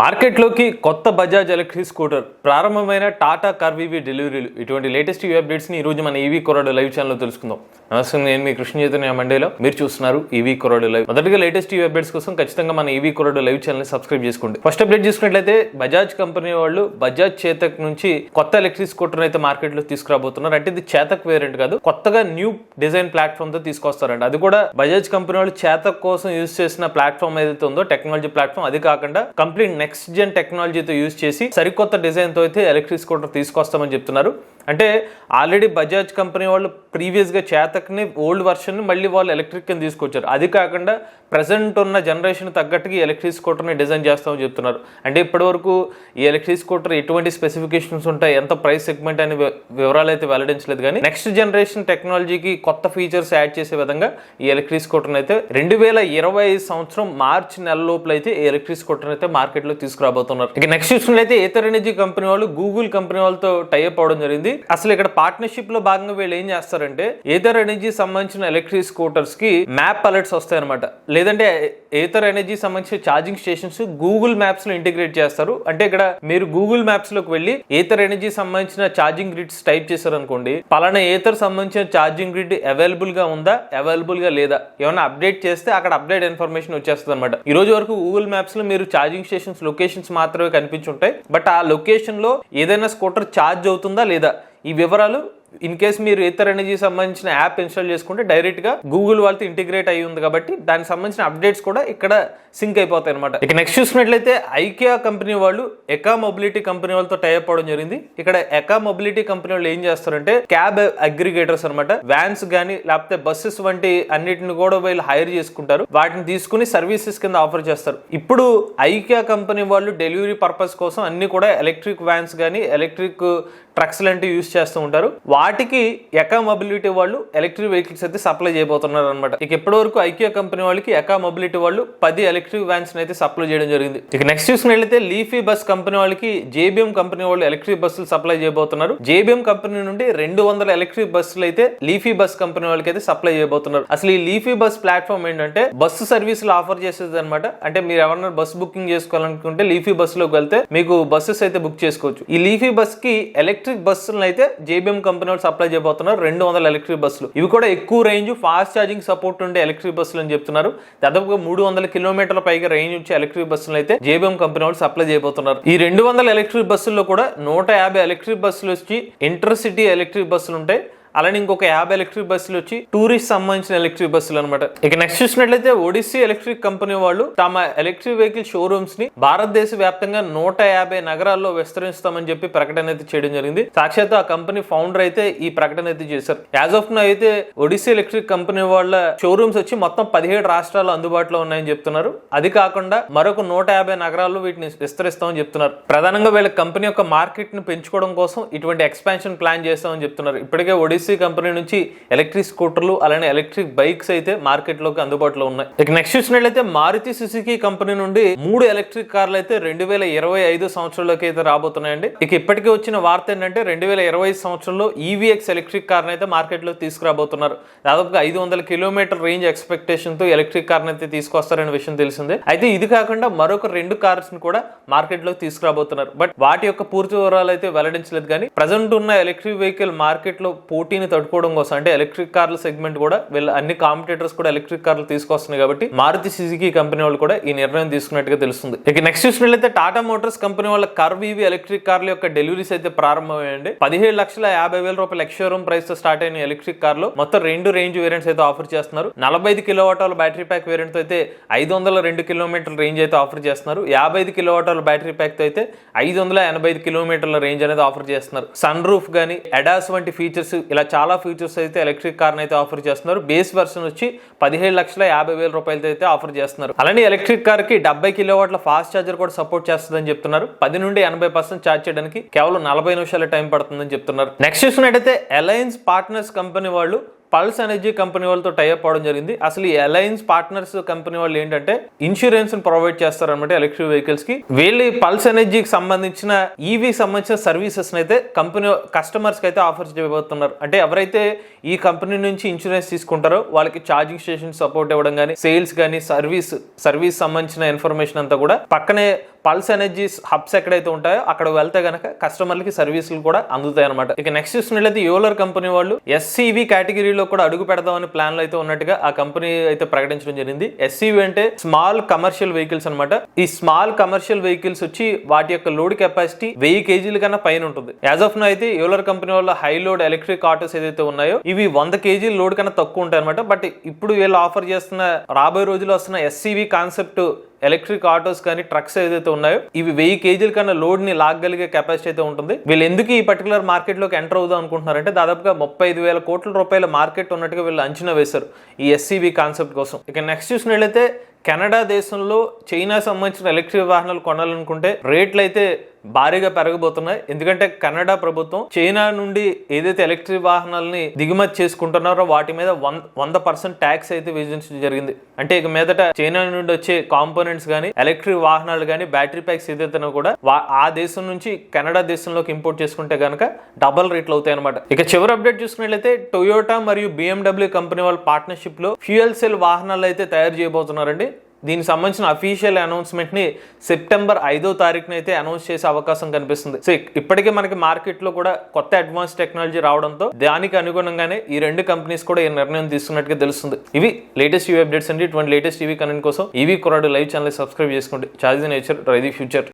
మార్కెట్లోకి కొత్త Bajaj electric scooter ప్రారంభమైన టాటా కార్వీవీ డెలివరీలు ఇటువంటి లేటెస్ట్ ఈ అప్డేట్స్ని ఈ రోజు మన ఈవీ కొరాడు లైవ్ ఛానల్లో తెలుసుకుందాం. నమస్తే నేను మీ కృష్ణ చైతన్య మండేలో. మీరు చూస్తున్నారు ఈవీ కొరాడు లైవ్. మొదటిగా లేటెస్ట్ ఈ అప్డేట్స్ కోసం ఖచ్చితంగా మన ఈవీ కొరాడు లైవ్ ఛానల్ సబ్స్క్రైబ్ చేసుకోండి. ఫస్ట్ అప్డేట్ చూసుకున్నట్లయితే బజాజ్ కంపెనీ వాళ్ళు బజాజ్ చేతక్ నుంచి కొత్త ఎలక్ట్రిక్ స్కూటర్ అయితే మార్కెట్లో తీసుకురాబోతున్నారు. అంటే ఇది చేతక్ వేరియంట్ కాదు కొత్తగా న్యూ డిజైన్ ప్లాట్ఫామ్తో తీసుకొస్తారండి అది కూడా బజాజ్ కంపెనీ వాళ్ళు చేతక్ కోసం యూజ్ చేసిన ప్లాట్ఫామ్ ఏదైతే ఉందో టెక్నాలజీ ప్లాట్ఫామ్. అది కాకుండా కంప్లీట్ నెక్స్ట్ జెన్ టెక్నాలజీతో యూజ్ చేసి సరికొత్త డిజైన్తో అయితే ఎలక్ట్రిక్ స్కూటర్ తీసుకొస్తామని చెప్తున్నారు. అంటే ఆల్రెడీ బజాజ్ కంపెనీ వాళ్ళు ప్రీవియస్గా చేతక్ని ఓల్డ్ వర్షన్ మళ్ళీ వాళ్ళు ఎలక్ట్రిక్ కింద తీసుకొచ్చారు. అది కాకుండా ప్రజెంట్ ఉన్న జనరేషన్ తగ్గట్టుగా ఎలక్ట్రిక్ స్కూటర్ని డిజైన్ చేస్తామని చెప్తున్నారు. అంటే ఇప్పటివరకు ఈ ఎలక్ట్రిక్ స్కూటర్ ఎటువంటి స్పెసిఫికేషన్స్ ఉంటాయి ఎంత ప్రైస్ సెగ్మెంట్ అనే వివరాలు అయితే వెల్లడించలేదు. కానీ నెక్స్ట్ జనరేషన్ టెక్నాలజీకి కొత్త ఫీచర్స్ యాడ్ చేసే విధంగా ఈ ఎలక్ట్రిక్ స్కూటర్ని అయితే రెండు వేల ఇరవై ఐదు సంవత్సరం మార్చి నెల లోపల అయితే ఈ ఎలక్ట్రిక్ స్కూటర్ అయితే మార్కెట్లో తీసుకురాబోతున్నారు. ఇక నెక్స్ట్ చూసుకున్నట్లయితే ఏతర్ ఎనర్జీ కంపెనీ వాళ్ళు గూగుల్ కంపెనీ వాళ్ళతో టైఅప్ అవడం జరిగింది. అసలు ఇక్కడ పార్ట్నర్షిప్లో భాగంగా వీళ్ళు ఏం చేస్తారు చేస్తారంటే ఏథర్ ఎనర్జీ సంబంధించిన ఎలక్ట్రిక్ స్కూటర్స్కి మ్యాప్ అలర్ట్స్ వస్తాయి అనమాట లేదంటే ఏథర్ ఎనర్జీ సంబంధించిన ఛార్జింగ్ స్టేషన్స్ గూగుల్ మ్యాప్స్లో ఇంటిగ్రేట్ చేస్తారు. అంటే ఇక్కడ మీరు గూగుల్ మ్యాప్స్లోకి వెళ్ళి ఏథర్ ఎనర్జీ సంబంధించిన ఛార్జింగ్ గ్రిడ్స్ టైప్ చేశారు అనుకోండి పలానా ఏథర్ సంబంధించిన ఛార్జింగ్ గ్రిడ్ అవైలబుల్గా ఉందా అవైలబుల్గా లేదా ఏమైనా అప్డేట్ చేస్తే అక్కడ అప్డేట్ ఇన్ఫర్మేషన్ వచ్చేస్తుంది అనమాట ఈ రోజు వరకు గూగుల్ మ్యాప్స్లో మీరు ఛార్జింగ్ స్టేషన్స్ లొకేషన్స్ మాత్రమే కనిపించుంటాయి. బట్ ఆ లొకేషన్లో ఏదైనా స్కూటర్ ఛార్జ్ అవుతుందా లేదా ఈ వివరాలు ఇన్ కేస్ మీరు ఇతర ఎనర్జీ సంబంధించిన యాప్ ఇన్స్టాల్ చేసుకుంటే డైరెక్ట్గా గూగుల్ వాళ్ళతో ఇంటిగ్రేట్ అయి ఉంది కాబట్టి దానికి సంబంధించిన అప్డేట్స్ కూడా ఇక్కడ సింక్ అయిపోతాయి అనమాట ఇక నెక్స్ట్ చూసినట్లయితే ఐకియా కంపెనీ వాళ్ళు ఎకా మొబిలిటీ కంపెనీ వాళ్ళతో టైప్ అవడం జరిగింది. ఇక్కడ ఎకా మొబిలిటీ కంపెనీ వాళ్ళు ఏం చేస్తారంటే క్యాబ్ అగ్రిగేటర్స్ అనమాట వ్యాన్స్ కానీ లేకపోతే బస్సెస్ వంటి అన్నిటిని కూడా వీళ్ళు హైర్ చేసుకుంటారు. వాటిని తీసుకుని సర్వీసెస్ కింద ఆఫర్ చేస్తారు. ఇప్పుడు ఐకియా కంపెనీ వాళ్ళు డెలివరీ పర్పస్ కోసం అన్ని కూడా ఎలక్ట్రిక్ వ్యాన్స్ కానీ ఎలక్ట్రిక్ ట్రక్స్ లాంటివి యూస్ చేస్తూ ఉంటారు. వాటికి ఎకా మొబిలిటీ వాళ్ళు ఎలక్ట్రిక్ వెహికల్స్ అయితే సప్లై చేయబోతున్నారు అనమాట ఇక ఇప్పటి వరకు ఐకియా కంపెనీ వాళ్ళకి ఎకా మొబిలిటీ వాళ్ళు పది ఎలక్ట్రిక్ వ్యాన్స్ అయితే సప్లై చేయడం జరిగింది. ఇక నెక్స్ట్ చూసినట్లయితే లీఫీ బస్ కంపెనీ వాళ్ళకి జేబీఎం కంపెనీ వాళ్ళు ఎలక్ట్రిక్ బస్సులు సప్లై చేయబోతున్నారు. జేబీఎం కంపెనీ నుండి రెండు వందల ఎలక్ట్రిక్ బస్సులు అయితే లీఫీ బస్ కంపెనీ వాళ్ళకి అయితే సప్లై చేయబోతున్నారు. అసలు ఈ లీఫీ బస్ ప్లాట్ఫామ్ ఏంటంటే బస్సు సర్వీసులు ఆఫర్ చేసేది అనమాట అంటే మీరు ఎవరన్నా బస్ బుకింగ్ చేసుకోవాలనుకుంటే లీఫీ బస్సులోకి వెళ్తే మీకు బస్సెస్ అయితే బుక్ చేసుకోవచ్చు. ఈ లీఫీ బస్కి ఎలక్ట్రిక్ బస్సులను అయితే జేబిఎం కంపెనీ వాళ్ళు సప్లై చేయబోతున్నారు. రెండు వందల ఎలక్ట్రిక్ బస్సులు. ఇవి కూడా ఎక్కువ రేంజ్ ఫాస్ట్ ఛార్జింగ్ సపోర్ట్ ఉండే ఎలక్ట్రిక్ బస్సులు అని చెప్తున్నారు. దాదాపుగా మూడు వందల కిలోమీటర్ల పైగా రేంజ్ వచ్చే ఎలక్ట్రిక్ బస్సులు అయితే జేబిఎం కంపెనీ వాళ్ళు సప్లై చేయబోతున్నారు. ఈ రెండు వందల ఎలక్ట్రిక్ బస్సుల్లో కూడా నూట యాభై ఎలక్ట్రిక్ బస్సులు వచ్చి ఇంటర్ సిటీ ఎలక్ట్రిక్ బస్సులు ఉంటాయి. అలానే ఇంకొక యాభై ఎలక్ట్రిక్ బస్సులు వచ్చి టూరిస్ట్ సంబంధించిన ఎలక్ట్రిక్ బస్సులు అనమాట ఇక నెక్స్ట్ చూసినట్లయితే ఒడిస్సీ ఎలక్ట్రిక్ కంపెనీ వాళ్ళు తమ ఎలక్ట్రిక్ వెహికల్ షోరూమ్స్ని భారతదేశ వ్యాప్తంగా నూట యాభై నగరాల్లో విస్తరిస్తామని చెప్పి ప్రకటన అయితే చేయడం జరిగింది. సాక్షాత్ ఆ కంపెనీ ఫౌండర్ అయితే ఈ ప్రకటన అయితే చేశారు. యాజ్ ఆఫ్ నో అయితే ఒడిస్సీ ఎలక్ట్రిక్ కంపెనీ వాళ్ళ షోరూమ్స్ వచ్చి మొత్తం పదిహేడు రాష్ట్రాలు అందుబాటులో ఉన్నాయని చెప్తున్నారు. అది కాకుండా మరొక నూట యాభై నగరాల్లో వీటిని విస్తరిస్తామని చెప్తున్నారు. ప్రధానంగా వీళ్ళ కంపెనీ యొక్క మార్కెట్ని పెంచుకోవడం కోసం ఇటువంటి ఎక్స్పాన్షన్ ప్లాన్ చేస్తామని చెప్తున్నారు. ఇప్పటికే ఒడిస్సీ కంపెనీ నుంచి ఎలక్ట్రిక్ స్కూటర్లు అలానే ఎలక్ట్రిక్ బైక్స్ అయితే మార్కెట్లోకి అందుబాటులో ఉన్నాయి. ఇక నెక్స్ట్ చూసినట్లయితే మారుతి సుజుకి కంపెనీ నుండి మూడు ఎలక్ట్రిక్ కార్లు అయితే రెండు వేల ఇరవై ఐదు సంవత్సరంలోకి అయితే రాబోతున్నాయండి. ఇక ఇప్పటికే వచ్చిన వార్త ఏంటంటే రెండు వేల ఇరవై ఐదు సంవత్సరంలో ఈవీఎక్స్ ఎలక్ట్రిక్ కార్ని అయితే మార్కెట్లో తీసుకురాబోతున్నారు. దాదాపుగా ఐదు వందల కిలోమీటర్ రేంజ్ ఎక్స్పెక్టేషన్తో ఎలక్ట్రిక్ కార్ని అయితే తీసుకొస్తారనే విషయం తెలిసిందే. అయితే ఇది కాకుండా మరొక రెండు కార్స్ని కూడా మార్కెట్లో తీసుకురాబోతున్నారు. బట్ వాటి యొక్క పూర్తి వివరాలు అయితే వెల్లడించలేదు. కానీ ప్రజెంట్ ఉన్న ఎలక్ట్రిక్ వెహికల్ మార్కెట్లో పోటీని తట్టుకోవడం కోసం అంటే ఎలక్ట్రిక్ కార్ల సెగ్మెంట్ కూడా వీళ్ళ అన్ని కాంపిటేటర్స్ కూడా ఎలక్ట్రిక్ కార్లు తీసుకొస్తున్నాయి కాబట్టి మారుతి సుజుకి కంపెనీ వాళ్ళు కూడా ఈ నిర్ణయం తీసుకున్నట్టుగా తెలుస్తుంది. ఇక నెక్స్ట్ చూసినట్లయితే టాటా మోటార్స్ కంపెనీ వాళ్ళ కర్వ్ ఈవీ ఎలక్ట్రిక్ కార్ల యొక్క డెలివరీస్ అయితే ప్రారంభమయ్యండి పదిహేడు లక్షల యాభై వేల రూపాయల ఎక్స్ ప్రైస్తో స్టార్ట్ అయిన ఎలక్ట్రిక్ కార్లు మొత్తం రెండు రేంజ్ వేరియంట్స్ అయితే ఆఫర్ చేస్తున్నారు. నలభై ఐదు కిలోవాటాల బ్యాటరీ ప్యాక్ వేరియంట్తో అయితే ఐదు వందల రెండు కిలోమీటర్ల రేంజ్ అయితే ఆఫర్ చేస్తున్నారు. యాభై ఐదు కిలోవాటాల బ్యాటరీ ప్యాక్తో అయితే ఐదు వందల ఎనభై ఐదు కిలోమీటర్ల రేంజ్ అనేది ఆఫర్ చేస్తున్నారు. సన్ రూఫ్ గానీ అడాస్ వంటి ఫీచర్స్ ఇలా చాలా ఫీచర్స్ అయితే ఎలక్ట్రిక్ కార్ అయితే ఆఫర్ చేస్తున్నారు. బేస్ వర్షన్ వచ్చి పదిహేడు లక్షల యాభై వేల రూపాయలతో అయితే ఆఫర్ చేస్తున్నారు. అలానే ఎలక్ట్రిక్ కార్కి డెబ్బై కిలోవాట్ల ఫాస్ట్ ఛార్జర్ కూడా సపోర్ట్ చేస్తుందని చెప్తున్నారు. పది నుండి ఎనభై పర్సెంట్ ఛార్జ్ చేయడానికి కేవలం నలభై నిమిషాల టైం పడుతుందని చెప్తున్నారు. నెక్స్ట్ చూసినట్టయితే అలయన్స్ పార్ట్నర్స్ కంపెనీ వాళ్ళు పల్స్ ఎనర్జీ కంపెనీ వాళ్ళతో టైఅప్ అవడం జరిగింది. అసలు ఈ అలయన్స్ పార్ట్నర్స్ కంపెనీ వాళ్ళు ఏంటంటే ఇన్సూరెన్స్ ప్రొవైడ్ చేస్తారనమాట ఎలక్ట్రిక్ వెహికల్స్కి. వీళ్ళు పల్స్ ఎనర్జీకి సంబంధించిన ఈవీ సంబంధించిన సర్వీసెస్ అయితే కంపెనీ కస్టమర్స్కి అయితే ఆఫర్ చేయబోతున్నారు. అంటే ఎవరైతే ఈ కంపెనీ నుంచి ఇన్సూరెన్స్ తీసుకుంటారో వాళ్ళకి ఛార్జింగ్ స్టేషన్ సపోర్ట్ ఇవ్వడం కానీ సేల్స్ కానీ సర్వీస్ సర్వీస్ సంబంధించిన ఇన్ఫర్మేషన్ అంతా కూడా పక్కనే పల్స్ ఎనర్జీస్ హబ్స్ ఎక్కడైతే ఉంటాయో అక్కడ వెళ్తే కనుక కస్టమర్లకి సర్వీసులు కూడా అందుతాయి అనమాట ఇక నెక్స్ట్ చూసినట్లయితే యోలర్ కంపెనీ వాళ్ళు ఎస్సీవీ కేటగిరీలో కూడా అడుగు పెడదామని ప్లాన్లు అయితే ఉన్నట్టుగా ఆ కంపెనీ అయితే ప్రకటించడం జరిగింది. ఎస్సీవి అంటే స్మాల్ కమర్షియల్ వెహికల్స్ అనమాట ఈ స్మాల్ కమర్షియల్ వెహికల్స్ వచ్చి వాటి యొక్క లోడ్ కెపాసిటీ వెయ్యి కేజీల కన్నా పైన ఉంటుంది. యాజ్ ఆఫ్ నో అయితే యోలర్ కంపెనీ వాళ్ళ హై లోడ్ ఎలక్ట్రిక్ ఆటోస్ ఏదైతే ఉన్నాయో ఇవి వంద కేజీల లోడ్ కన్నా తక్కువ ఉంటాయి అనమాట బట్ ఇప్పుడు వీళ్ళు ఆఫర్ చేస్తున్న రాబోయే రోజుల్లో వస్తున్న ఎస్సీవి కాన్సెప్ట్ ఎలక్ట్రిక్ ఆటోస్ కానీ ట్రక్స్ ఏదైతే ఉన్నాయో ఇవి వెయ్యి కేజీల కన్నా లోడ్ని లాగగలిగే కెపాసిటీ అయితే ఉంటుంది. వీళ్ళు ఎందుకు ఈ పర్టికులర్ మార్కెట్లోకి ఎంటర్ అవుదాం అనుకుంటున్నారంటే దాదాపుగా ముప్పై ఐదు వేల కోట్ల రూపాయల మార్కెట్ ఉన్నట్టుగా వీళ్ళు అంచనా వేశారు ఈ ఎస్సీబీ కాన్సెప్ట్ కోసం. ఇక నెక్స్ట్ చూసినట్లయితే కెనడా దేశంలో చైనా సంబంధించిన ఎలక్ట్రిక్ వాహనాలు కొనాలనుకుంటే రేట్లు అయితే భారీగా పెరగబోతున్నాయి. ఎందుకంటే కెనడా ప్రభుత్వం చైనా నుండి ఏదైతే ఎలక్ట్రిక్ వాహనాలని దిగుమతి చేసుకుంటున్నారో వాటి మీద వన్ వంద పర్సెంట్ ట్యాక్స్ అయితే విధించడం జరిగింది. అంటే ఇక మీదట చైనా నుండి వచ్చే కాంపోనెంట్స్ కానీ ఎలక్ట్రిక్ వాహనాలు కానీ బ్యాటరీ ప్యాక్స్ ఏదైతే కూడా ఆ దేశం నుంచి కెనడా దేశంలోకి ఇంపోర్ట్ చేసుకుంటే కనుక డబల్ రేట్లు అవుతాయి అనమాట ఇక చివరి అప్డేట్ చూసుకున్నట్లయితే టొయోటా మరియు బిఎండబ్ల్యూ కంపెనీ వాళ్ళ పార్ట్నర్షిప్లో ఫ్యూయల్ సెల్ వాహనాలు అయితే తయారు చేయబోతున్నారండి. దీనికి సంబంధించిన అఫీషియల్ అనౌన్స్మెంట్ని సెప్టెంబర్ ఐదో తారీఖున అయితే అనౌన్స్ చేసే అవకాశం కనిపిస్తుంది. సో ఇప్పటికే మనకి మార్కెట్లో కూడా కొత్త అడ్వాన్స్ టెక్నాలజీ రావడంతో దానికి అనుగుణంగానే ఈ రెండు కంపెనీస్ కూడా ఈ నిర్ణయం తీసుకున్నట్టుగా తెలుస్తుంది. ఇవి లేటెస్ట్ టీవీ అప్డేట్స్ అండి. ఇటువంటి లేటెస్ట్ టీవీ కనెంట్ కోసం ఈవీ కొరాడు లైవ్ ఛానల్ సబ్స్క్రైబ్ చేసుకోండి. చార్జీ నేచర్ రైది ఫ్యూచర్